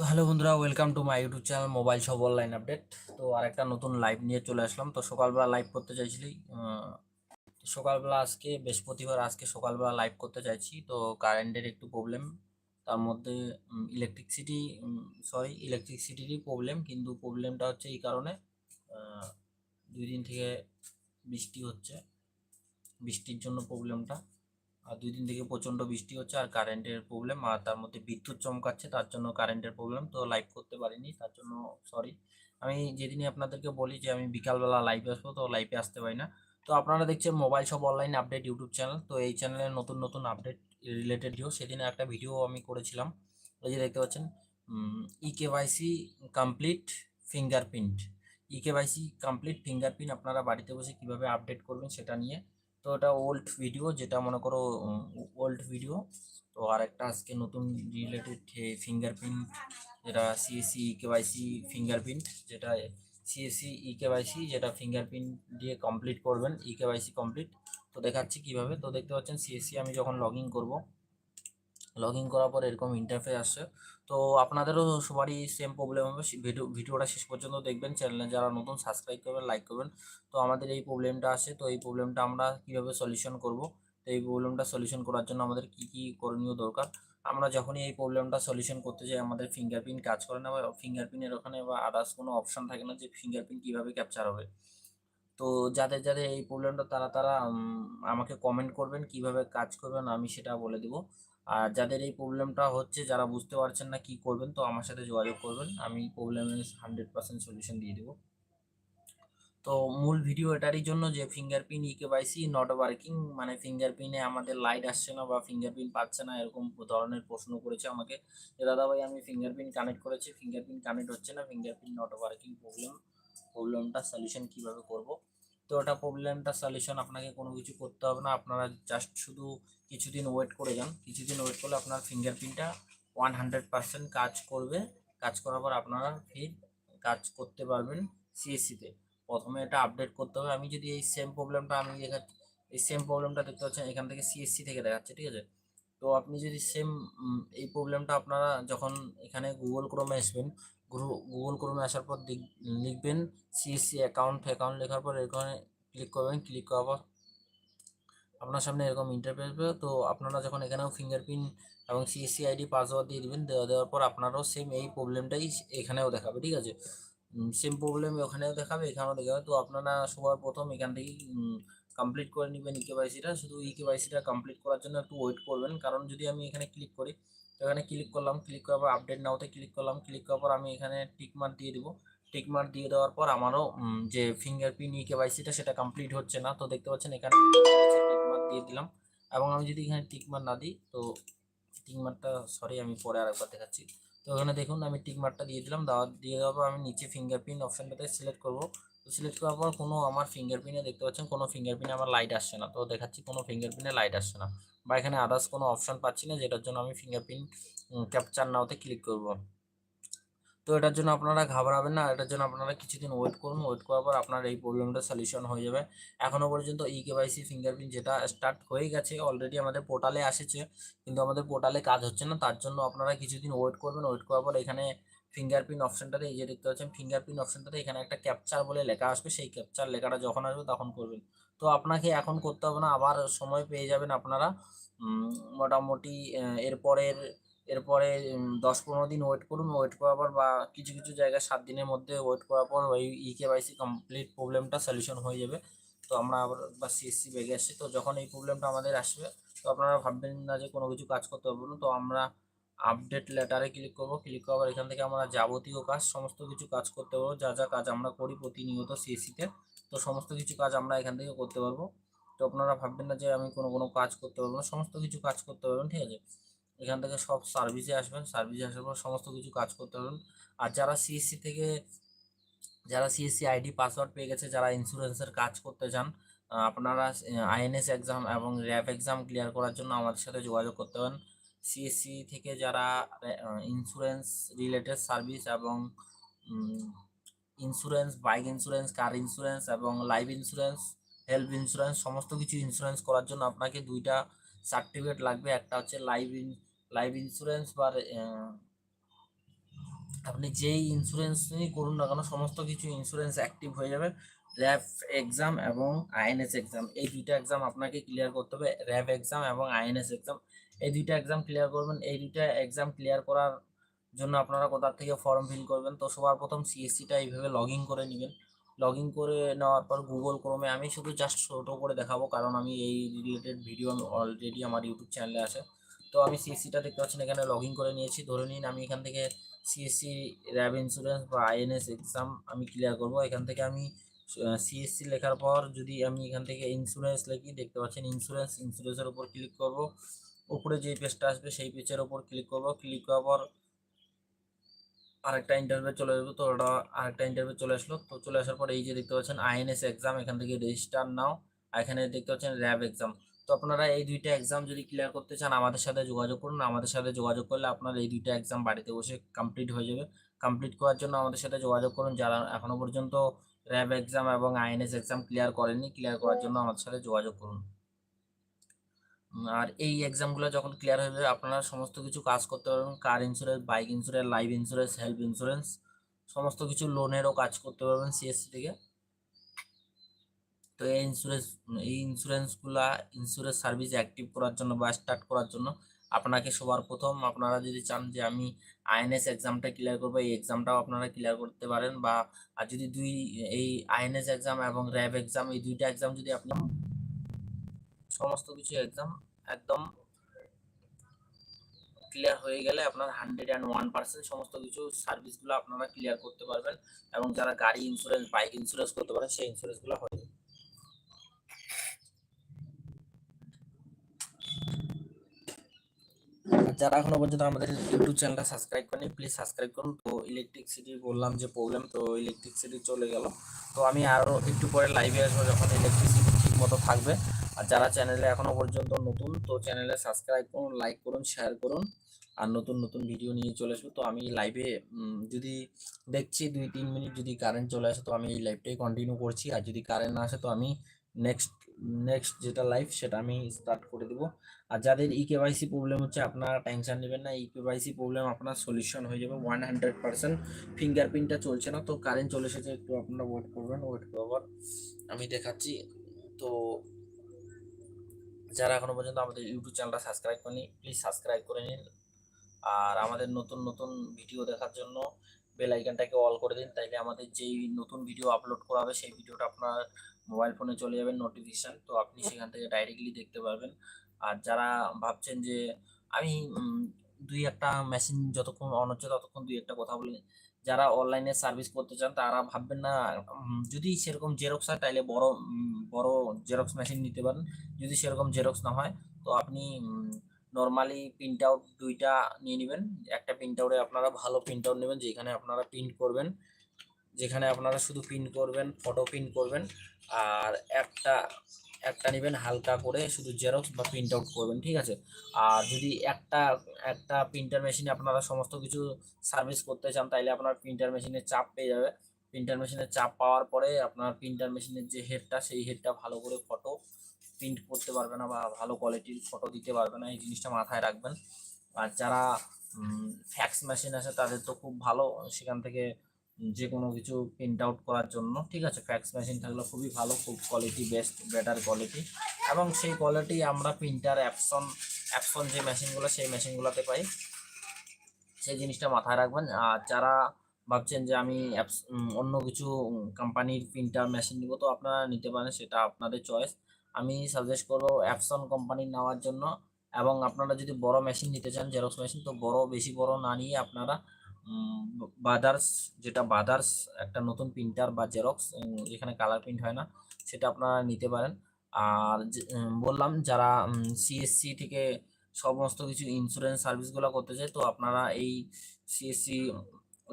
তো হ্যালো বন্ধুরা welcome to my YouTube channel mobile সব অনলাইন আপডেট তো আর একটা নতুন লাইভ নিয়ে চলে আসলাম। তো সকালবেলা লাইভ করতে চাইছিলি সকালবেলা আজকে, বৃহস্পতিবার আজকে সকালবেলা লাইভ করতে চাইছি। তো কারেন্টের একটু প্রবলেম তার মধ্যে ইলেকট্রিসিটি সরি ইলেকট্রিসিটিরই প্রবলেম কিন্তু প্রবলেমটা হচ্ছে এই কারণে দুই দিন থেকে বৃষ্টি হচ্ছে, বৃষ্টির জন্য প্রবলেমটা আর দুই দিন থেকে প্রচণ্ড বৃষ্টি হচ্ছে আর কারেন্টের প্রবলেম আর তার মধ্যে বিদ্যুৎ চমকাচ্ছে, তার জন্য কারেন্টের প্রবলেম তো লাইভ করতে পারিনি, তার জন্য সরি আমি যেদিনই আপনাদেরকে বলি যে আমি বিকালবেলা লাইভে আসব, তো লাইভে আসতে পারি না। তো আপনারা দেখছেন মোবাইল সব অনলাইন আপডেট ইউটিউব চ্যানেল তো এই চ্যানেলে নতুন নতুন আপডেট রিলেটেড ভিডিও সেদিনে একটা ভিডিও আমি করেছিলাম এই যে দেখতে পাচ্ছেন e KYC complete fingerprint e KYC complete fingerprint আপনারা বাড়িতে বসে কীভাবে আপডেট করবেন সেটা নিয়ে তো এটা ওল্ড ভিডিও যেটা মনে করো ওল্ড ভিডিও তো আর একটা আজকে নতুন রিলেটেড ফিঙ্গারপ্রিন্ট যেটা সিএসসি কেওয়াইসি ফিঙ্গারপ্রিন্ট যেটা সিএসি ই কেওয়াইসি যেটা ফিঙ্গারপ্রিন্ট দিয়ে কমপ্লিট করবেন ই কেওয়াইসি কমপ্লিট তো দেখাচ্ছি কীভাবে। তো দেখতে পাচ্ছেন সিএসি আমি যখন লগ ইন করব লগ ইন করার পর এরকম ইন্টারফেস আসছে। তো আপনাদেরও সবারই সেম প্রবলেম হবে। ভিডিও ভিডিওটা শেষ পর্যন্ত দেখবেন। চ্যানেলে যারা নতুন সাবস্ক্রাইব করবেন লাইক করবেন, তো আমাদের এই প্রবলেমটা আসে তো এই প্রবলেমটা আমরা কীভাবে সলিউশন করব? তো এই প্রবলেমটা সলিউশন করার জন্য আমাদের কি কি করণীয় দরকার? আমরা যখনই এই প্রবলেমটা সলিউশন করতে যাই, আমাদের ফিঙ্গারপ্রিন্ট কাজ করে না বা ফিঙ্গারপ্রিন্টের ওখানে বা আদার্স কোনো অপশন থাকে না যে ফিঙ্গারপ্রিন্ট কীভাবে ক্যাপচার হবে। তো যাদের যাদের এই প্রবলেমটা তারা তারা আমাকে কমেন্ট করবেন কীভাবে কাজ করবেন আমি সেটা বলে দিব। আর যাদের এই প্রবলেমটা হচ্ছে যারা বুঝতে পারছেন না কি করবেন তো আমার সাথে যোগাযোগ করবেন, আমি প্রবলেমের হান্ড্রেড পার্সেন্ট সলিউশন দিয়ে দেবো। তো মূল ভিডিও এটারই জন্য যে fingerprint e KYC not working মানে ফিঙ্গারপ্রিন্টে আমাদের লাইট আসছে না বা ফিঙ্গারপ্রিন্ট পাচ্ছে না, এরকম ধরনের প্রশ্ন করেছে আমাকে যে দাদা ভাই আমি ফিঙ্গারপ্রিন্ট কানেক্ট করেছি ফিঙ্গারপ্রিন্ট কানেক্ট হচ্ছে না ফিঙ্গারপ্রিন্ট নট ওয়ার্কিং প্রবলেম প্রবলেমটা সলিউশন কীভাবে করব? তো ওটা প্রবলেমটা সলিউশন আপনাকে কোনো কিছু করতে হবে না। আপনারা জাস্ট শুধু কিছুদিন ওয়েট করে যান। কিছুদিন ওয়েট করলে আপনার ফিঙ্গারপ্রিন্টটা ওয়ান হান্ড্রেড পার্সেন্ট কাজ করবে। কাজ করার পর আপনারা ফির কাজ করতে পারবেন সিএসসিতে প্রথমে এটা আপডেট করতে হবে। আমি যদি এই সেম প্রবলেমটা আমি দেখাচ্ছি এই সেম প্রবলেমটা দেখতে পাচ্ছেন, এখান থেকে সিএসসি থেকে দেখাচ্ছে, ঠিক আছে? তো আপনি যদি সেম এই প্রবলেমটা আপনারা যখন এখানে গুগল ক্রোমে আসবেন গুগল ক্রোমে আসার পর লিখবেন সিএসসি অ্যাকাউন্ট অ্যাকাউন্ট লেখার পর এখানে ক্লিক করবেন ক্লিক করার পর আপনার সামনে এরকম ইন্টারফেস হবে তো আপনারা যখন এখানেও ফিঙ্গারপ্রিন্ট এবং সিএসসি আইডি পাসওয়ার্ড দিয়ে দিবেন, দেওয়া, দেওয়ার পর আপনারাও সেম এই প্রবলেমটাই এখানেও দেখাবে, ঠিক আছে? সেম প্রবলেম ওখানেও দেখাবে, এখানেও দেখাবে। তো আপনারা সবার প্রথম এখান থেকেই কমপ্লিট করে নেবেন ই কেওয়াইসিটা শুধু ই কেওয়াইসিটা কমপ্লিট করার জন্য একটু ওয়েট করবেন। কারণ যদি আমি এখানে ক্লিক করি, তো এখানে ক্লিক করলাম। ক্লিক করার পর আপডেট নাওতে ক্লিক করলাম। ক্লিক করার পর আমি এখানে টিক মার্ক দিয়ে দিব। টিক মার্ক দিয়ে দেওয়ার পর আমারও যে ফিঙ্গারপ্রিন্ট ই কেওয়াইসিটা সেটা কমপ্লিট হচ্ছে না। তো দেখতে পাচ্ছেন এখানে টিক মার্ক দিয়ে দিলাম। এবং আমি যদি এখানে টিক মার্ক না দিই, তো টিক মার্কটা সরি আমি পরে আরেকবার দেখাচ্ছি। তো এখানে দেখুন, আমি টিক মার্কটা দিয়ে দিলাম। দেওয়া, দিয়ে দেওয়ার পর আমি নিচে ফিঙ্গারপ্রিন্ট অপশনটাতে সিলেক্ট করব। সিলেক্ট করার পর কোনো আমার ফিঙ্গারপ্রিন্টে দেখতে পাচ্ছেন, কোনো ফিঙ্গারপ্রিন্টে আমার লাইট আসছে না। তো দেখাচ্ছি কোনো ফিঙ্গারপ্রিন্টে লাইট আসছে না। বা এখানে আদার্স কোনো অপশন পাচ্ছি না, যেটার জন্য আমি ফিঙ্গারপ্রিন্ট ক্যাপচার নাওতে ক্লিক করব। তো এটার জন্য আপনারা ঘাবড়াবেন না, এটার জন্য আপনারা কিছুদিন ওয়েট করুন। ওয়েট করার পর আপনার এই প্রবলেমটা সলিউশন হয়ে যাবে। এখনও পর্যন্ত ই কেওয়াইসি ফিঙ্গারপ্রিন্ট যেটা স্টার্ট হয়ে গেছে অলরেডি আমাদের পোর্টালে আসেছে। কিন্তু আমাদের পোর্টালে কাজ হচ্ছে না, তার জন্য আপনারা কিছুদিন ওয়েট করবেন। ওয়েট করার পর এখানে ফিঙ্গারপ্রিন্ট অপশনটাতে এই যে দেখতে পাচ্ছেন ফিঙ্গারপ্রিন্ট অপশনটাতে এখানে একটা ক্যাপচার বলে লেখা আসবে। সেই ক্যাপচার লেখাটা যখন আসবে তখন করবেন। তো আপনাকে এখন করতে হবে না, আবার সময় পেয়ে যাবেন আপনারা। মোটামুটি এরপরের, এরপরে দশ পনেরো দিন ওয়েট করুন। ওয়েট করার পর বা কিছু কিছু জায়গায় সাত দিনের মধ্যে ওয়েট করার পর ওই ই কেওয়াইসি কমপ্লিট প্রবলেমটা সলিউশন হয়ে যাবে। তো আমরা আবার বা সিএসসি বেগে আসছি। তো যখন এই প্রবলেমটা আমাদের আসবে, তো আপনারা ভাববেন না যে কোনো কিছু কাজ করতে পারব তো আমরা আপডেট লেটারে ক্লিক করব ক্লিক করার এখান থেকে আমরা যাবতীয় কাজ, সমস্ত কিছু কাজ করতে পারব। যা যা কাজ আমরা করি প্রতিনিয়ত সিএসসিতে তো সমস্ত কিছু কাজ আমরা এখান থেকে করতে পারব। তো আপনারা ভাববেন না যে আমি কোনো কোনো কাজ করতে পারব না, সমস্ত কিছু কাজ করতে পারবেন, ঠিক আছে? এখান থেকে সব সার্ভিসে আসবেন সার্ভিসে আসার পর সমস্ত কিছু কাজ করতে পারবেন। আর যারা সিএসসি থেকে, যারা সিএসসি আইডি পাসওয়ার্ড পেয়ে গেছে, যারা ইন্স্যুরেন্সের কাজ করতে চান আপনারা আইএনএস এক্সাম এবং র্যাব এক্সাম ক্লিয়ার করার জন্য আমাদের সাথে যোগাযোগ করতে পারেন। সিএসসি থেকে যারা ইন্স্যুরেন্স রিলেটেড সার্ভিস এবং insurance bike insurance car insurance এবং লাইফ ইন্স্যুরেন্স হেলথ ইন্স্যুরেন্স সমস্ত কিছু ইন্স্যুরেন্স করার জন্য আপনাকে দুইটা সার্টিফিকেট লাগবে। একটা হচ্ছে লাইফ ইন লাইফ ইন্স্যুরেন্স বা আপনি যেই ইন্স্যুরেন্স নিয়ে করুন না কেন, সমস্ত কিছু ইন্স্যুরেন্স অ্যাক্টিভ হয়ে যাবে। র্যাব এক্সাম এবং আইএনএস এক্সাম এই দুইটা এক্সাম আপনাকে ক্লিয়ার করতে হবে। র্যাব এক্সাম এবং আইএনএস এক্সাম এই দুইটা এক্সাম ক্লিয়ার করবেন, এই দুইটা এক্সাম ক্লিয়ার করার জন্য আপনারা কোথা থেকে ফর্ম ফিল করবেন? তো সবার প্রথম সিএসসিটা এইভাবে লগ ইন করে নেবেন। লগ ইন করে নেওয়ার পর গুগল ক্রোমে আমি শুধু জাস্ট ছোটো করে দেখাবো, কারণ আমি এই রিলেটেড ভিডিও আমি অলরেডি আমার ইউটিউব চ্যানেলে আছে। তো আমি সিএসসিটা দেখতে পাচ্ছেন, এখানে লগ ইন করে নিয়েছি। ধরে নিন আমি এখান থেকে সিএসসি র্যাব ইন্স্যুরেন্স বা আইএনএস এক্সাম আমি ক্লিয়ার করব। এখান থেকে আমি সিএসসি লেখার পর যদি আমি এখান থেকে ইন্স্যুরেন্স লিখি, দেখতে পাচ্ছেন ইন্স্যুরেন্স ইন্স্যুরেন্সের উপর ক্লিক করব। উপরে যে পেজটা আসবে, সেই পেজের উপর ক্লিক করব। ক্লিক করার পর আরেকটা ইন্টারভিউ চলে যাবে তো ওটা আরেকটা ইন্টারভিউ চলে আসলো। তো চলে আসার পর এই যে দেখতে পাচ্ছেন আইএনএস এক্সাম এখান থেকে রেজিস্টার নাও। এখানে দেখতে পাচ্ছেন র্যাব এক্সাম তো আপনারা এই দুইটা এক্সাম যদি ক্লিয়ার করতে চান, আমাদের সাথে যোগাযোগ করুন। আমাদের সাথে যোগাযোগ করলে আপনার এই দুইটা এক্সাম বাড়িতে বসে কমপ্লিট হয়ে যাবে। কমপ্লিট করার জন্য আমাদের সাথে যোগাযোগ করুন। যারা এখনও পর্যন্ত র্যাব এক্সাম এবং আইএনএস এক্সাম ক্লিয়ার করেননি ক্লিয়ার করার জন্য আমাদের সাথে যোগাযোগ করুন। আর এই এক্সামগুলো যখন ক্লিয়ার হয়ে যাবে, আপনারা সমস্ত কিছু কাজ করতে পারবেন। Car insurance bike insurance life insurance health insurance সমস্ত কিছু লোনেরও কাজ করতে পারবেন সিএসসি থেকে। তো এই ইন্স্যুরেন্স এই ইন্স্যুরেন্সগুলা ইন্স্যুরেন্স সার্ভিস অ্যাক্টিভ করার জন্য বা স্টার্ট করার জন্য আপনাকে সবার প্রথম আপনারা যদি চান যে আমি আইএনএস এক্সামটা ক্লিয়ার করব, এই এক্সামটাও আপনারা ক্লিয়ার করতে পারেন বা, আর যদি দুই, এই আইএনএস এক্সাম এবং র্যাব এক্সাম এই দুইটা এক্সাম যদি আপনি সমস্ত কিছু এক্সাম একদম ক্লিয়ার হয়ে গেলে আপনার হান্ড্রেড অ্যান্ড ওয়ান পার্সেন্ট সমস্ত কিছু সার্ভিসগুলো আপনারা ক্লিয়ার করতে পারবেন এবং যারা গাড়ি ইন্স্যুরেন্স বাইক ইন্স্যুরেন্স করতে পারেন, সেই ইন্স্যুরেন্সগুলো হয়ে যাবে। যারা এখনও পর্যন্ত আমাদের ইউটিউব চ্যানেলটা সাবস্ক্রাইব করেনি প্লিজ সাবস্ক্রাইব করুন। তো ইলেকট্রিসিটি বললাম যে প্রবলেম তো ইলেকট্রিসিটি চলে গেল। তো আমি আরও একটু পরে লাইভে আসব যখন ইলেকট্রিসিটি ঠিক মতো থাকবে। আর যারা চ্যানেলে এখনও পর্যন্ত নতুন, তো চ্যানেলে সাবস্ক্রাইব করুন লাইক করুন শেয়ার করুন। আর নতুন নতুন ভিডিও নিয়ে চলে আসব, তো আমি লাইভে যদি দেখছি দুই, তিন মিনিট যদি কারেন্ট চলে আসে, তো আমি এই লাইভটাই কন্টিনিউ করছি। আর যদি কারেন্ট না আসে, তো আমি নেক্সট নেক্সট যেটা লাইভ সেটা আমি স্টার্ট করে দেবো। আর যাদের ই কেওয়াইসি প্রবলেম হচ্ছে, আপনারা টেনশন নেবেন না ই কেওয়াইসি প্রবলেম আপনার সলিউশন হয়ে যাবে। ওয়ান হান্ড্রেড পার্সেন্ট ফিঙ্গারপ্রিন্টটা চলছে না, তো কারেন্ট চলে এসেছে, একটু আপনারা ওয়েট করবেন ওয়েট করার আমি দেখাচ্ছি। তো যারা এখনও পর্যন্ত আমাদের ইউটিউব চ্যানেলটা সাবস্ক্রাইব করেনি প্লিজ সাবস্ক্রাইব করে নিন। আর আমাদের নতুন নতুন ভিডিও দেখার জন্য বেল আইকনটাকে অল করে দিন, তাইলে আমাদের যেই নতুন ভিডিও আপলোড করা হবে, সেই ভিডিওটা আপনার মোবাইল ফোনে চলে যাবে নোটিফিকেশান তো আপনি সেখান থেকে ডাইরেক্টলি দেখতে পারবেন। আর যারা ভাবছেন যে আমি দুই একটা মেশিন যতক্ষণ অন হচ্ছে ততক্ষণ দুই একটা কথা বলি যারা অনলাইনে সার্ভিস করতে চান, তারা ভাববেন না যদি সেরকম জেরক্স হয় তাহলে বড় বড় জেরক্স মেশিন নিতে পারেন। যদি সেরকম জেরক্স না হয়, তো আপনি নর্মালি প্রিন্ট আউট দুইটা নিয়ে নেবেন। একটা প্রিন্ট আউটে আপনারা ভালো প্রিন্ট আউট নেবেন, যেখানে আপনারা প্রিন্ট করবেন। যেখানে আপনারা শুধু প্রিন্ট করবেন ফটো প্রিন্ট করবেন, আর একটা একটা নেবেন হালকা করে শুধু জেরক্স বা প্রিন্ট আউট করবেন, ঠিক আছে? আর যদি একটা একটা প্রিন্টার মেশিনে আপনারা সমস্ত কিছু সার্ভিস করতে চান, তাইলে আপনার প্রিন্টার মেশিনে চাপ পেয়ে যাবে। প্রিন্টার মেশিনে চাপ পাওয়ার পরে আপনার প্রিন্টার মেশিনের যে হেডটা সেই হেডটা ভালো করে ফটো প্রিন্ট করতে পারবে না বা ভালো কোয়ালিটির ফটো দিতে পারবে না, এই জিনিসটা মাথায় রাখবেন। আর যারা ফ্যাক্স মেশিন আছে, তাদের তো খুব ভালো। সেখান থেকে যে কোনো কিছু প্রিন্ট আউট করার জন্য, ঠিক আছে? ফ্যাক্স মেশিন থাকলে খুবই ভালো, খুব কোয়ালিটি বেস্ট বেটার কোয়ালিটি এবং সেই কোয়ালিটি আমরা প্রিন্টার অ্যাপসন অ্যাপসন যে মেশিনগুলো সেই মেশিনগুলোতে পাই। সেই জিনিসটা মাথায় রাখবেন। আর যারা ভাবছেন যে আমি অ্যাপস অন্য কিছু কোম্পানির প্রিন্টার মেশিন নিব, তো আপনারা নিতে পারেন, সেটা আপনাদের চয়েস আমি সাজেস্ট করব অ্যাপসন কোম্পানির নেওয়ার জন্য। এবং আপনারা যদি বড় মেশিন নিতে চান জেরক্স মেশিন তো বড়, বেশি বড় না নিয়ে আপনারা বাদার্স যেটা বাদার্স, একটা নতুন প্রিন্টার বা জেরক্স যেখানে কালার প্রিন্ট হয় না, সেটা আপনারা নিতে পারেন। আর বললাম যারা সিএসসি থেকে সমস্ত কিছু ইন্স্যুরেন্স সার্ভিসগুলো করতে চায়, তো আপনারা এই সিএসসি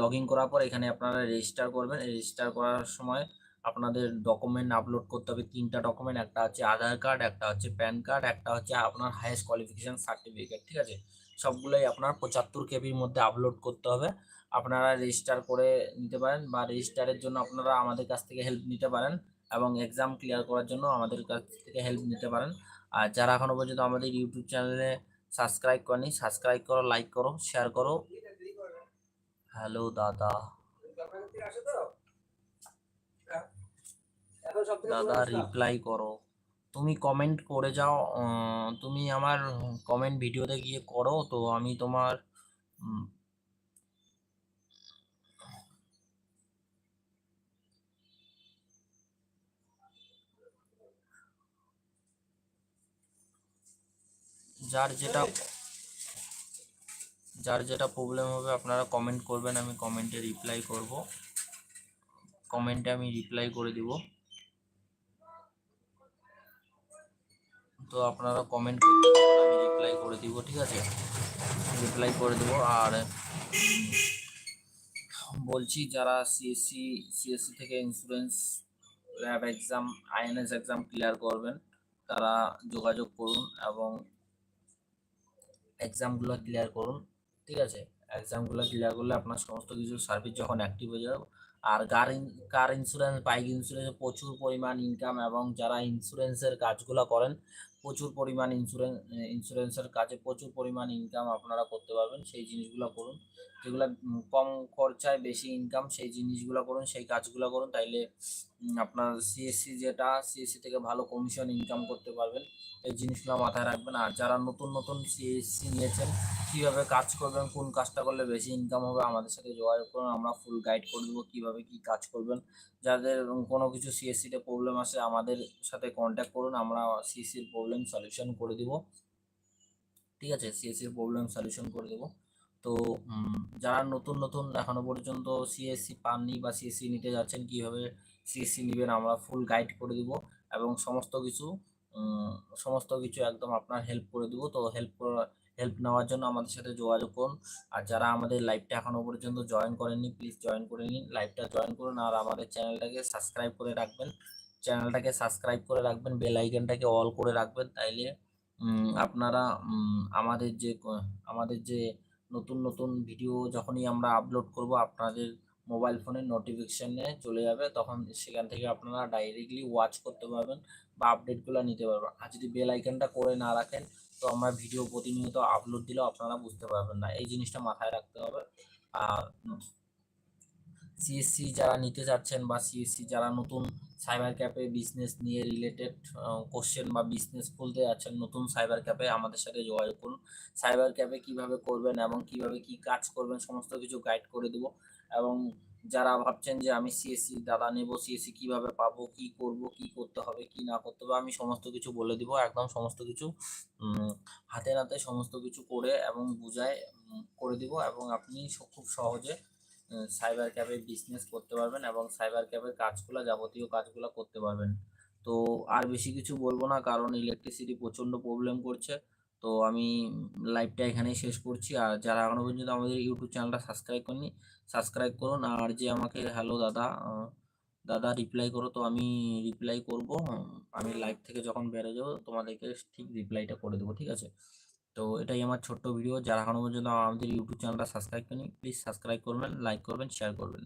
লগ ইন করার পর এখানে আপনারা রেজিস্টার করবেন। রেজিস্টার করার সময় আপনাদের ডকুমেন্ট আপলোড করতে হবে। তিনটা ডকুমেন্ট একটা হচ্ছে আধার কার্ড একটা হচ্ছে প্যান কার্ড একটা হচ্ছে আপনার হায়েস্ট কোয়ালিফিকেশান সার্টিফিকেট ঠিক আছে? সবগুলোই আপনার পঁচাত্তর কেবির মধ্যে আপলোড করতে হবে। আপনারা রেজিস্টার করে নিতে পারেন বা রেজিস্টারের জন্য আপনারা আমাদের কাছ থেকে হেল্প নিতে পারেন এবং এক্সাম ক্লিয়ার করার জন্য আমাদের কাছ থেকে হেল্প নিতে পারেন। আর যারা এখনও পর্যন্ত আমাদের ইউটিউব চ্যানেলে সাবস্ক্রাইব করেনি সাবস্ক্রাইব করো লাইক করো শেয়ার করো। হ্যালো দাদা। দাদা রিপ্লাই করো। তুমি কমেন্ট করে যাও তুমি আমার কমেন্ট ভিডিওতে গিয়ে করো, তো আমি তোমার যার যেটা যার যেটা প্রবলেম হবে আপনারা কমেন্ট করবেন, আমি কমেন্টে রিপ্লাই করব। কমেন্টে আমি রিপ্লাই করে দিব। তো আপনারা কমেন্ট আমি রিপ্লাই করে দিব, ঠিক আছে? রিপ্লাই করে দেবো, আর বলছি যারা সিএসসি সিএসসি থেকে insurance lab exam INS exam clear করবেন, তারা যোগাযোগ করুন এবং এক্সামগুলো ক্লিয়ার করুন, ঠিক আছে? এক্সামগুলো ক্লিয়ার করলে আপনার সমস্ত কিছু সার্ভিস যখন অ্যাক্টিভ হয়ে যাবে। আর কার কার ইন্স্যুরেন্স বাইক ইন্স্যুরেন্সে প্রচুর পরিমাণ ইনকাম এবং যারা ইন্স্যুরেন্সের কাজগুলো করেন প্রচুর পরিমাণ ইন্স্যুরেন্স ইন্স্যুরেন্সের কাজে প্রচুর পরিমাণ ইনকাম আপনারা করতে পারবেন। সেই জিনিসগুলো করুন। যেগুলো কম খরচায় বেশি ইনকাম সেই জিনিসগুলো করুন, সেই কাজগুলো করুন, তাইলে আপনার সিএসসি যেটা সিএসসি থেকে ভালো কমিশন ইনকাম করতে পারবেন। এই জিনিসগুলো মাথায় রাখবেন। আর যারা নতুন নতুন সিএসসি নিয়েছেন, কীভাবে কাজ করবেন, কোন কাজটা করলে বেশি ইনকাম হবে, আমাদের সাথে যোগাযোগ করুন। আমরা ফুল গাইড করে দেবো কীভাবে কী কাজ করবেন। যাদের কোনো কিছু সিএসসিতে প্রবলেম আসে আমাদের সাথে কন্ট্যাক্ট করুন। আমরা সিএসসির প্রবলেম সলিউশন করে দিব। ঠিক আছে? সিএসসির প্রবলেম সলিউশন করে দেবো। তো যারা নতুন নতুন এখনও পর্যন্ত সিএসসি পাননি বা সিএসসি নিতে যাচ্ছেন, কীভাবে সিএসসি নেবেন আমরা ফুল গাইড করে দিব এবং সমস্ত কিছু সমস্ত কিছু একদম আপনার হেল্প করে দিব। তো হেল্প হেল্প নেওয়ার জন্য আমাদের সাথে যোগাযোগ করুন। আর যারা আমাদের লাইভটা এখনও পর্যন্ত জয়েন করেননি প্লিজ জয়েন করে নিন। লাইভটা জয়েন করুন আর আমাদের চ্যানেলটাকে সাবস্ক্রাইব করে রাখবেন। চ্যানেলটাকে সাবস্ক্রাইব করে রাখবেন বেল আইকনটাকে অল করে রাখবেন। তাইলে আপনারা আমাদের যে আমাদের যে নতুন নতুন ভিডিও যখনই আমরা আপলোড করব, আপনাদের মোবাইল ফোনের নোটিফিকেশনে চলে যাবে, তখন সেখান থেকে আপনারা ডাইরেক্টলি ওয়াচ করতে পারবেন বা আপডেটগুলো নিতে পারবেন। আর যদি বেল আইকনটা করে না রাখেন, তো আমরা ভিডিও প্রতিনিয়ত আপলোড দিলেও আপনারা বুঝতে পারবেন না। এই জিনিসটা মাথায় রাখতে হবে। আর সিএসসি যারা নিতে যাচ্ছেন বা সিএসসি যারা নতুন সাইবার ক্যাফে বিজনেস নিয়ে রিলেটেড কোশ্চেন বা বিজনেস খুলতে যাচ্ছেন, নতুন সাইবার ক্যাফে আমাদের সাথে যোগাযোগ করুন। সাইবার ক্যাফে কীভাবে করবেন এবং কীভাবে কি কাজ করবেন সমস্ত কিছু গাইড করে দেবো। এবং যারা ভাবছেন যে আমি সিএসসি দাদা নেব সিএসসি কীভাবে পাবো, কি করব, কি করতে হবে, কি না করতে হবে, আমি সমস্ত কিছু বলে দিব। একদম সমস্ত কিছু হাতে নাতে সমস্ত কিছু করে এবং বুঝায় করে দিব। এবং আপনি খুব সহজে সাইবার ক্যাফে বিজনেস করতে পারবেন এবং সাইবার ক্যাফের কাজগুলো, যাবতীয় কাজগুলো করতে পারবেন। তো আর বেশি কিছু বলব না, কারণ ইলেকট্রিসিটি প্রচণ্ড প্রবলেম করছে। তো আমি লাইভটা এখানেই শেষ করছি। আর যারা এখনও পর্যন্ত আমাদের ইউটিউব চ্যানেলটা সাবস্ক্রাইব করেনি সাবস্ক্রাইব করুন। আর যে আমাকে হ্যালো দাদা দাদা রিপ্লাই করো তো আমি রিপ্লাই করব। আমি লাইভ থেকে যখন বেরো যাব, তোমাদেরকে ঠিক রিপ্লাইটা করে দেবো, ঠিক আছে? তো এটাই আমার ছোট্ট ভিডিও যারা এখনও পর্যন্ত আমাদের ইউটিউব চ্যানেলটা সাবস্ক্রাইব করেনি প্লিজ সাবস্ক্রাইব করবেন লাইক করবেন শেয়ার করবেন।